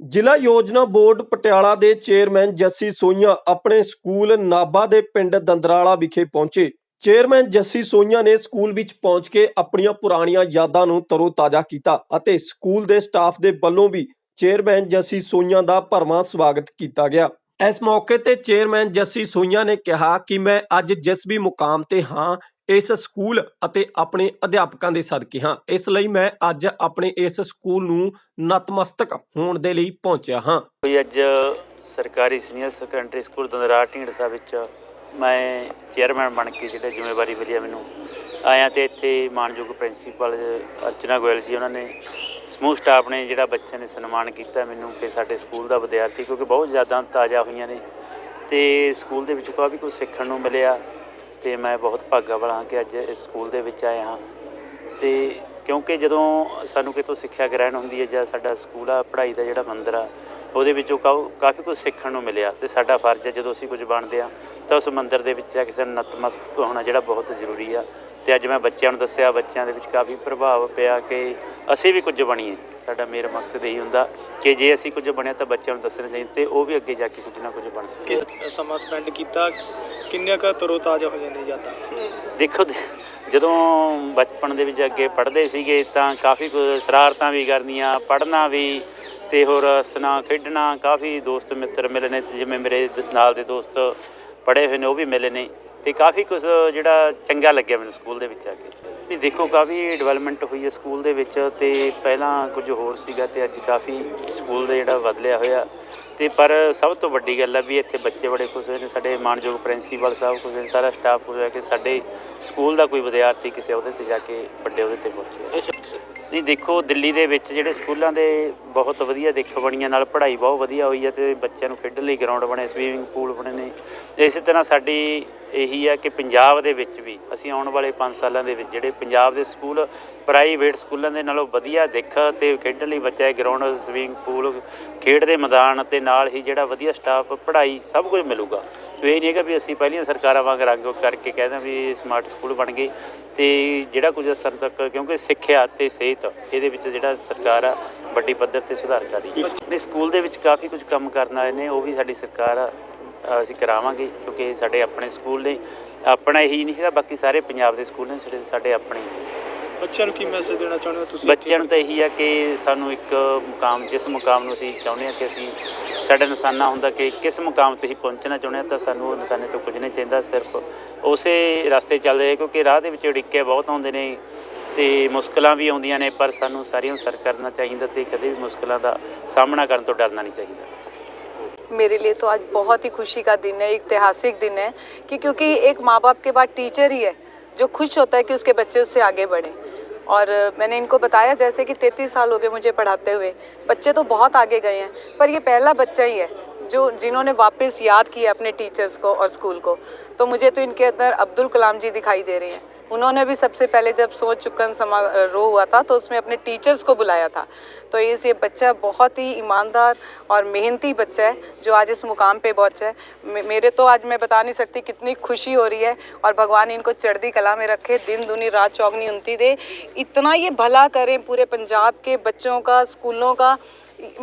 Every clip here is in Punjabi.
ਜ਼ਿਲ੍ਹਾ ਯੋਜਨਾ ਬੋਰਡ ਪਟਿਆਲਾ ਦੇ ਚੇਅਰਮੈਨ ਜੱਸੀ ਸੋਈਆਂ ਆਪਣੇ ਸਕੂਲ ਨਾਬਾ ਦੇ ਪਿੰਡ ਦੰਦਰਾਲਾ ਵਿਖੇ ਪਹੁੰਚੇ। ਚੇਅਰਮੈਨ ਜੱਸੀ ਸੋਈਆਂ ਨੇ ਸਕੂਲ ਵਿੱਚ ਪਹੁੰਚ ਕੇ ਆਪਣੀਆਂ ਪੁਰਾਣੀਆਂ ਯਾਦਾਂ ਨੂੰ ਤਰੋ ਤਾਜ਼ਾ ਕੀਤਾ ਅਤੇ ਸਕੂਲ ਦੇ ਸਟਾਫ ਦੇ ਵੱਲੋਂ ਵੀ ਚੇਅਰਮੈਨ ਜੱਸੀ ਸੋਈਆਂ ਦਾ ਭਰਵਾਂ ਸਵਾਗਤ ਕੀਤਾ ਗਿਆ। ਇਸ ਮੌਕੇ ਤੇ ਚੇਅਰਮੈਨ ਜੱਸੀ ਸੋਈਆਂ ਨੇ ਕਿਹਾ ਕਿ ਮੈਂ ਅੱਜ ਜਿਸ ਵੀ ਮੁਕਾਮ ਤੇ ਹਾਂ ਇਸ ਸਕੂਲ ਅਤੇ ਆਪਣੇ ਅਧਿਆਪਕਾਂ ਦੇ ਸਦਕੇ ਹਾਂ। ਇਸ ਲਈ ਮੈਂ ਅੱਜ ਆਪਣੇ ਇਸ ਸਕੂਲ ਨੂੰ ਨਤਮਸਤਕ ਹੋਣ ਦੇ ਲਈ ਪਹੁੰਚਿਆ ਹਾਂ। ਕੋਈ ਅੱਜ ਸਰਕਾਰੀ senior secondary school Dandra Dhindsa ਵਿੱਚ ਮੈਂ ਚੇਅਰਮੈਨ ਬਣ ਕੇ ਜਿਹੜਾ ਜ਼ਿੰਮੇਵਾਰੀ ਮਿਲੀ ਆ ਮੈਨੂੰ, ਆਇਆ ਤੇ ਇੱਥੇ ਮਾਨਯੋਗ ਪ੍ਰਿੰਸੀਪਲ ਅਰਚਨਾ ਗੋਇਲ ਜੀ ਉਹਨਾਂ ਨੇ, ਸਮੂਹ ਸਟਾਫ ਨੇ ਜਿਹੜਾ ਬੱਚਿਆਂ ਨੇ ਸਨਮਾਨ ਕੀਤਾ ਮੈਨੂੰ ਕਿ ਸਾਡੇ ਸਕੂਲ ਦਾ ਵਿਦਿਆਰਥੀ ਕਿਉਂਕਿ ਬਹੁਤ ਜ਼ਿਆਦਾ ਤਾਜ਼ਾ ਹੋਈਆਂ ਨੇ ਤੇ ਸਕੂਲ ਦੇ ਵਿੱਚ ਕਾਫੀ ਕੁਝ ਸਿੱਖਣ ਨੂੰ ਮਿਲਿਆ। ਤੇ ਮੈਂ ਬਹੁਤ ਭਾਗਾ ਵਾਲਾ ਹਾਂ ਕਿ ਅੱਜ ਇਸ ਸਕੂਲ ਦੇ ਵਿੱਚ ਆਏ ਹਾਂ। ਤੇ ਕਿਉਂਕਿ ਜਦੋਂ ਸਾਨੂੰ ਕਿਤੋਂ ਸਿੱਖਿਆ ਗ੍ਰਹਿਣ ਹੁੰਦੀ ਹੈ ਜਾਂ ਸਾਡਾ ਸਕੂਲ ਆ, ਪੜ੍ਹਾਈ ਦਾ ਜਿਹੜਾ ਮੰਦਰ ਆ, ਉਹਦੇ ਵਿੱਚੋਂ ਕਾਫ- ਕਾਫੀ ਕੁਝ ਸਿੱਖਣ ਨੂੰ ਮਿਲਿਆ ਤੇ ਸਾਡਾ ਫਰਜ਼ ਹੈ ਜਦੋਂ ਅਸੀਂ ਕੁਝ ਬਣਦੇ ਆ ਤਾਂ ਉਸ ਮੰਦਰ ਦੇ ਵਿੱਚ ਜਾ ਕੇ ਸਾਨੂੰ ਨਤਮਸਤਕ ਹੋਣਾ ਜਿਹੜਾ ਬਹੁਤ ਜ਼ਰੂਰੀ ਆ। ਤੇ ਅੱਜ ਮੈਂ ਬੱਚਿਆਂ ਨੂੰ ਦੱਸਿਆ, ਬੱਚਿਆਂ ਦੇ ਵਿੱਚ ਕਾਫੀ ਪ੍ਰਭਾਵ ਪਿਆ ਕਿ ਅਸੀਂ ਵੀ ਕੁਝ ਬਣੀਏ। ਸਾਡਾ ਮੇਰਾ ਮਕਸਦ ਇਹੀ ਹੁੰਦਾ ਕਿ ਜੇ ਅਸੀਂ ਕੁਝ ਬਣਿਆ ਤਾਂ ਬੱਚਿਆਂ ਨੂੰ ਦੱਸਣਾ ਚਾਹੀਦਾ ਤੇ ਉਹ ਵੀ ਅੱਗੇ ਜਾ ਕੇ ਕੁਝ ਨਾ ਕੁਝ ਬਣ ਸਕਣ ਕਿਸ ਸਮਾਂ ਸਪੈਂਡ ਕੀਤਾ? ਕਿੰਨੀਆਂ ਕੁ ਤਰੋਤਾਜ਼ਾ ਹੋਈਆਂ ਨੇ ਯਾਦਾਂ? ਦੇਖੋ, ਜਦੋਂ ਬਚਪਨ ਦੇ ਵਿੱਚ ਅੱਗੇ ਪੜ੍ਹਦੇ ਸੀਗੇ ਤਾਂ ਕਾਫੀ ਕੁਝ ਸ਼ਰਾਰਤਾਂ ਵੀ ਕਰਨੀਆਂ, ਪੜ੍ਹਨਾ ਵੀ ਤੇ ਹੋਰ ਹੱਸਣਾ ਖੇਡਣਾ, ਕਾਫੀ ਦੋਸਤ ਮਿੱਤਰ ਮਿਲੇ ਨੇ ਜਿਵੇਂ ਮੇਰੇ ਦ- ਨਾਲ ਦੇ ਦੋਸਤ ਪੜ੍ਹੇ ਹੋਏ ਨੇ ਉਹ ਵੀ ਮਿਲੇ ਨੇ ਤੇ ਕਾਫੀ ਕੁਝ ਜਿਹੜਾ ਚੰਗਾ ਲੱਗਿਆ ਮੈਨੂੰ ਸਕੂਲ ਦੇ ਵਿੱਚ ਆ ਕੇ। ਨਹੀਂ, ਦੇਖੋ, ਕਾਫੀ ਡਿਵੈਲਪਮੈਂਟ ਹੋਈ ਹੈ ਸਕੂਲ ਦੇ ਵਿੱਚ ਤੇ ਪਹਿਲਾਂ ਕੁਝ ਹੋਰ ਸੀਗਾ ਤੇ ਅੱਜ ਕਾਫੀ ਸਕੂਲ ਦਾ ਜਿਹੜਾ ਬਦਲਿਆ ਹੋਇਆ। ਤੇ ਪਰ ਸਭ ਤੋਂ ਵੱਡੀ ਗੱਲ ਹੈ ਵੀ ਇੱਥੇ ਬੱਚੇ ਬੜੇ ਖੁਸ਼ ਹੋਏ ਨੇ, ਸਾਡੇ ਮਾਨਯੋਗ ਪ੍ਰਿੰਸੀਪਲ ਸਾਹਿਬ ਖੁਸ਼ ਹੋਏ ਸਾਰਾ ਸਟਾਫ ਖੁਸ਼ ਹੋਇਆ ਕਿ ਸਾਡੇ ਸਕੂਲ ਦਾ ਕੋਈ ਵਿਦਿਆਰਥੀ ਕਿਸੇ ਅਹੁਦੇ ਤੇ ਜਾ ਕੇ ਵੱਡੇ ਉਹਦੇ ਤੇ ਪਹੁੰਚਿਆ। ਨਹੀਂ, ਦੇਖੋ, ਦਿੱਲੀ ਦੇ ਵਿੱਚ ਜਿਹੜੇ ਸਕੂਲਾਂ ਦੇ ਬਹੁਤ ਵਧੀਆ ਦੇਖੋ ਬਣੀਆਂ ਨਾਲ ਪੜ੍ਹਾਈ ਬਹੁਤ ਵਧੀਆ ਹੋਈ ਹੈ ਤੇ ਬੱਚਿਆਂ ਨੂੰ ਖੇਡਣ ਲਈ ਗਰਾਊਂਡ ਬਣੇ ਸਵੀਮਿੰਗ ਪੂਲ ਬਣੇ ਨੇ। ਇਸੇ ਤਰ੍ਹਾਂ ਸਾਡੀ ਇਹੀ ਹੈ ਕਿ ਪੰਜਾਬ ਦੇ ਵਿੱਚ ਵੀ, ਅਸੀਂ ਆਉਣ ਵਾਲੇ 5 ਸਾਲਾਂ ਦੇ ਵਿੱਚ ਜਿਹੜੇ ਪੰਜਾਬ ਦੇ ਸਕੂਲ ਪ੍ਰਾਈਵੇਟ ਸਕੂਲਾਂ ਦੇ ਨਾਲੋਂ ਵਧੀਆ ਦਿੱਖ ਤੇ ਖੇਡਣ ਲਈ ਬੱਚਾ ਗਰਾਊਂਡ ਸਵੀਮਿੰਗ ਪੂਲ ਖੇਡ ਦੇ ਮੈਦਾਨ ਤੇ ਨਾਲ ਹੀ ਜਿਹੜਾ ਵਧੀਆ ਸਟਾਫ ਪੜ੍ਹਾਈ ਸਭ ਕੁਝ ਮਿਲੂਗਾ। ਸੋ ਇਹ ਨਹੀਂ ਹੈਗਾ ਵੀ ਅਸੀਂ ਪਹਿਲੀਆਂ ਸਰਕਾਰਾਂ ਵਾਂਗ ਰੰਗ ਕਰਕੇ ਕਹਿੰਦੇ ਵੀ ਸਮਾਰਟ ਸਕੂਲ ਬਣ ਗਏ ਤੇ ਜਿਹੜਾ ਕੁਝ ਅਸਰ ਤੱਕ ਕਿਉਂਕਿ ਸਿੱਖਿਆ ਤੇ ਸਿਹਤ ਇਹਦੇ ਵਿੱਚ ਜਿਹੜਾ ਸਰਕਾਰ ਆ ਵੱਡੀ ਪੱਧਰ ਤੇ ਸੁਧਾਰ ਕਰ ਰਹੀ ਹੈ। ਨੇ ਸਕੂਲ ਦੇ ਵਿੱਚ ਕਾਫੀ ਕੁਝ ਕੰਮ ਕਰਨ ਵਾਲੇ ਨੇ ਉਹ ਵੀ ਸਾਡੀ ਸਰਕਾਰ ਅਸੀਂ ਕਰਾਵਾਂਗੇ ਕਿਉਂਕਿ ਸਾਡੇ ਆਪਣੇ ਸਕੂਲ ਨੇ ਆਪਣਾ ਇਹੀ ਨਹੀਂ ਹੈਗਾ ਬਾਕੀ ਸਾਰੇ ਪੰਜਾਬ ਦੇ ਸਕੂਲ ਨੇ ਸਾਡੇ ਸਾਡੇ ਆਪਣੇ ਬੱਚਿਆਂ ਨੂੰ ਕੀ ਮੈਸੇਜ ਦੇਣਾ ਚਾਹੁੰਦੇ ਹੋ ਤੁਸੀਂ ਬੱਚਿਆਂ ਨੂੰ ਤਾਂ ਇਹੀ ਆ ਕਿ ਸਾਨੂੰ ਇੱਕ ਮੁਕਾਮ ਜਿਸ ਮੁਕਾਮ ਨੂੰ ਅਸੀਂ ਚਾਹੁੰਦੇ ਹਾਂ ਕਿ ਅਸੀਂ ਸਾਡਾ ਨਿਸ਼ਾਨਾ ਹੁੰਦਾ ਕਿ ਕਿਸ ਮੁਕਾਮ ਤੇ ਹੀ ਪਹੁੰਚਣਾ ਚਾਹੁੰਦੇ ਹਾਂ ਤਾਂ ਸਾਨੂੰ ਉਹ ਨਿਸ਼ਾਨੇ ਤੋਂ ਕੁਝ ਨਹੀਂ ਚਾਹੀਦਾ ਸਿਰਫ ਉਸੇ ਰਸਤੇ ਚੱਲਦੇ ਕਿਉਂਕਿ ਰਾਹ ਦੇ ਵਿੱਚ ਉੜਿੱਕੇ ਬਹੁਤ ਆਉਂਦੇ ਨੇ ਤੇ ਮੁਸ਼ਕਲਾਂ ਵੀ ਆਉਂਦੀਆਂ ਨੇ ਪਰ ਸਾਨੂੰ ਸਾਰੀਆਂ ਨੂੰ ਸਰ ਕਰਨਾ ਚਾਹੀਦਾ ਤੇ ਕਦੇ ਵੀ ਮੁਸ਼ਕਲਾਂ ਦਾ ਸਾਹਮਣਾ ਕਰਨ ਤੋਂ ਡਰਨਾ ਨਹੀਂ ਚਾਹੀਦਾ मेरे लिए तो आज बहुत ही खुशी का दिन है ऐतिहासिक दिन है कि क्योंकि एक माँ बाप के बाद टीचर ही है जो खुश होता है कि उसके बच्चे उससे आगे बढ़ें और मैंने इनको बताया जैसे कि 33 साल हो गए मुझे पढ़ाते हुए। बच्चे तो बहुत आगे गए हैं, पर ये पहला बच्चा ही है जो, जिन्होंने वापस याद किया अपने टीचर्स को और स्कूल को। तो मुझे तो इनके अंदर अब्दुल कलाम जी दिखाई दे रहे हैं। उन्होंने भी सबसे पहले जब सोच, चुकन समारोह हुआ था तो उसमें अपने टीचर्स को बुलाया था। तो इस, ये बच्चा बहुत ही ईमानदार और मेहनती बच्चा है, जो आज इस मुकाम पे पहुँचा है। मेरे तो आज मैं बता नहीं सकती कितनी खुशी हो रही है, और भगवान इनको चढ़दी कला में रखे, दिन दुनी, रात चौगनी उनती दे। इतना ये भला करें पूरे पंजाब के बच्चों का, स्कूलों का।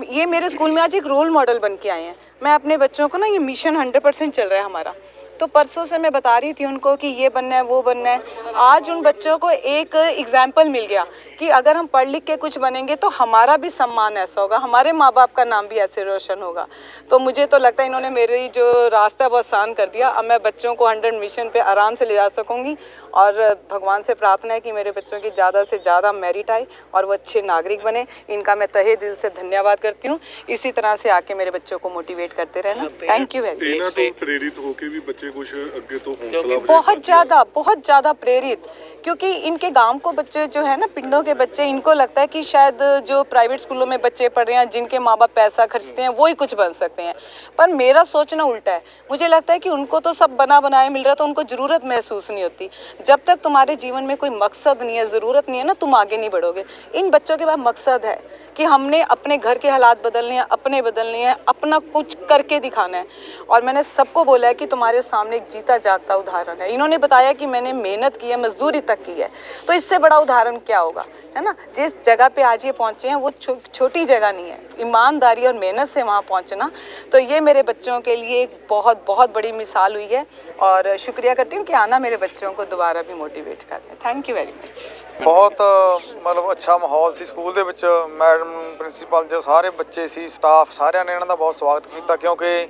ये मेरे स्कूल में आज एक रोल मॉडल बन के आए हैं। मैं अपने बच्चों को ना, ये मिशन हंड्रेड परसेंट चल रहा है हमारा। तो परसों से मैं बता रही थी उनको कि ये बनना है वो बनना है। आज उन बच्चों को एक एग्ज़ाम्पल मिल गया कि अगर हम पढ़ लिख के कुछ बनेंगे तो हमारा भी सम्मान ऐसा होगा हमारे माँ बाप का नाम भी ऐसे रोशन होगा। तो मुझे तो लगता है इन्होंने मेरी जो रास्ता है वो आसान कर दिया। अब मैं बच्चों को हंड्रेड मिशन पे आराम से ले जा सकूँगी और भगवान से प्रार्थना है कि मेरे बच्चों की ज़्यादा से ज़्यादा मेरिट आए और वो अच्छे नागरिक बने। इनका मैं तहे दिल से धन्यवाद करती हूँ। इसी तरह से आके मेरे बच्चों को मोटिवेट करते रहना। थैंक यू वेरी मच प्रेरित होकर भी बच्चे बच्चे कुछ अगे तो हौसला बहुत ज़्यादा बहुत ज़्यादा प्रेरित क्योंकि इनके गाँव को बच्चे जो है ना पिंडों के बच्चे इनको लगता है कि शायद जो प्राइवेट स्कूलों में बच्चे पढ़ रहे हैं जिनके माँ बाप पैसा खर्चते हैं वो ही कुछ बन सकते हैं। पर मेरा सोचना उल्टा है। मुझे लगता है कि उनको तो सब बना बनाया मिल रहा तो उनको ज़रूरत महसूस नहीं होती। जब तक तुम्हारे जीवन में कोई मकसद नहीं है ज़रूरत नहीं है ना तुम आगे नहीं बढ़ोगे। इन बच्चों के पास मकसद है कि हमने अपने घर के हालात बदलने हैं अपने बदलने हैं अपना कुछ करके दिखाना है। और मैंने सबको बोला है कि तुम्हारे सामने एक जीता जागता उदाहरण है इन्होंने बताया कि मैंने मेहनत की है मजदूरी तक की है तो इससे बड़ा उदाहरण क्या होगा है ना जिस जगह पे आज ये पहुंचे हैं वो छो, छोटी जगह नहीं है ईमानदारी और मेहनत से वहाँ पहुंचना तो ये मेरे बच्चों के लिए एक बहुत बहुत बड़ी मिसाल हुई है और शुक्रिया करती हूँ कि आना मेरे बच्चों को दोबारा भी मोटिवेट करने थैंक यू वेरी मच ਬਹੁਤ ਮਤਲਬ ਅੱਛਾ ਮਾਹੌਲ ਸੀ ਸਕੂਲ ਦੇ ਵਿੱਚ ਮੈਡਮ ਪ੍ਰਿੰਸੀਪਲ ਜੋ ਸਾਰੇ ਬੱਚੇ ਸੀ ਸਟਾਫ ਸਾਰਿਆਂ ਨੇ ਇਹਨਾਂ ਦਾ ਬਹੁਤ ਸਵਾਗਤ ਕੀਤਾ ਕਿਉਂਕਿ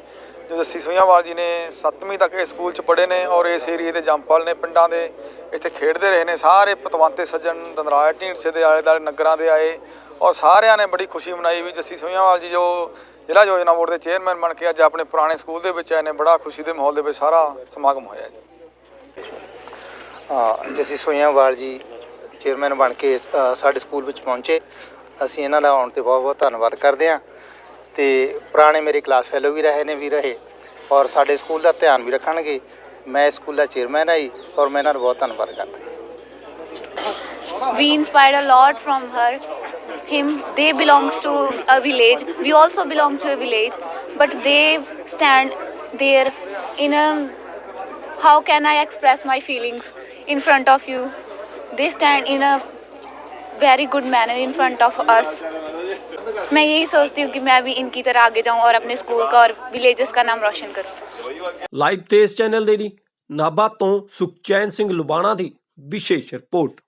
ਜੋ ਜੱਸੀ ਸੋਈਆਵਾਲ ਜੀ ਨੇ 7ਵੀਂ ਤੱਕ ਇਸ ਸਕੂਲ 'ਚ ਪੜ੍ਹੇ ਨੇ ਔਰ ਇਸ ਏਰੀਏ ਦੇ ਜੰਪਲ ਨੇ ਪਿੰਡਾਂ ਦੇ, ਇੱਥੇ ਖੇਡਦੇ ਰਹੇ ਨੇ, ਸਾਰੇ ਪਤਵੰਤੇ ਸੱਜਣ ਦੰਦਰਾਇਆ ਢੀਂਡਸੇ ਦੇ ਆਲੇ ਦੁਆਲੇ, ਨਗਰਾਂ ਦੇ ਆਏ ਔਰ ਸਾਰਿਆਂ ਨੇ ਬੜੀ ਖੁਸ਼ੀ ਮਨਾਈ ਵੀ ਜੱਸੀ ਸੋਈਆਵਾਲ ਜੀ ਜੋ ਜ਼ਿਲ੍ਹਾ ਯੋਜਨਾ ਬੋਰਡ ਦੇ ਚੇਅਰਮੈਨ ਬਣ ਕੇ ਅੱਜ ਆਪਣੇ ਪੁਰਾਣੇ ਸਕੂਲ ਦੇ ਵਿੱਚ ਆਏ ਨੇ, ਬੜਾ ਖੁਸ਼ੀ ਦੇ ਮਾਹੌਲ ਦੇ ਵਿੱਚ ਸਾਰਾ ਸਮਾਗਮ ਹੋਇਆ ਜੀ। ਜੱਸੀ ਸੋਇਆਵਾਲ ਜੀ ਚੇਅਰਮੈਨ ਬਣ ਕੇ ਸਾਡੇ ਸਕੂਲ ਵਿੱਚ ਪਹੁੰਚੇ। ਅਸੀਂ ਇਹਨਾਂ ਦਾ ਆਉਣ ਤੇ ਬਹੁਤ ਬਹੁਤ ਧੰਨਵਾਦ ਕਰਦੇ ਹਾਂ। ਤੇ ਪੁਰਾਣੇ ਮੇਰੇ ਕਲਾਸ ਫੈਲੋ ਵੀ ਰਹੇ ਨੇ ਵੀ ਰਹੇ ਔਰ ਸਾਡੇ ਸਕੂਲ ਦਾ ਧਿਆਨ ਵੀ ਰੱਖਣਗੇ ਮੈਂ ਇਸ ਸਕੂਲ ਦਾ ਚੇਅਰਮੈਨ ਆਈ ਔਰ ਮੈਂ ਇਹਨਾਂ ਦਾ ਬਹੁਤ ਧੰਨਵਾਦ ਕਰਦਾ we inspired a lot from her him they belongs to a village we also belong to a village but they stand there in a how can i express my feelings in front of you they stand in a very good manner in front of us मैं यही सोचती हूँ कि मैं भी इनकी तरह आगे जाऊँ और अपने स्कूल का और विलेजेस का नाम रोशन करूँ ਲਾਈਵ ਤੇਜ਼ ਚੈਨਲ ਦੇ ਲਈ ਨਾਭਾ ਤੋਂ ਸੁਖਚੈਨ ਸਿੰਘ ਲੁਬਾਣਾ ਦੀ ਵਿਸ਼ੇਸ਼ ਰਿਪੋਰਟ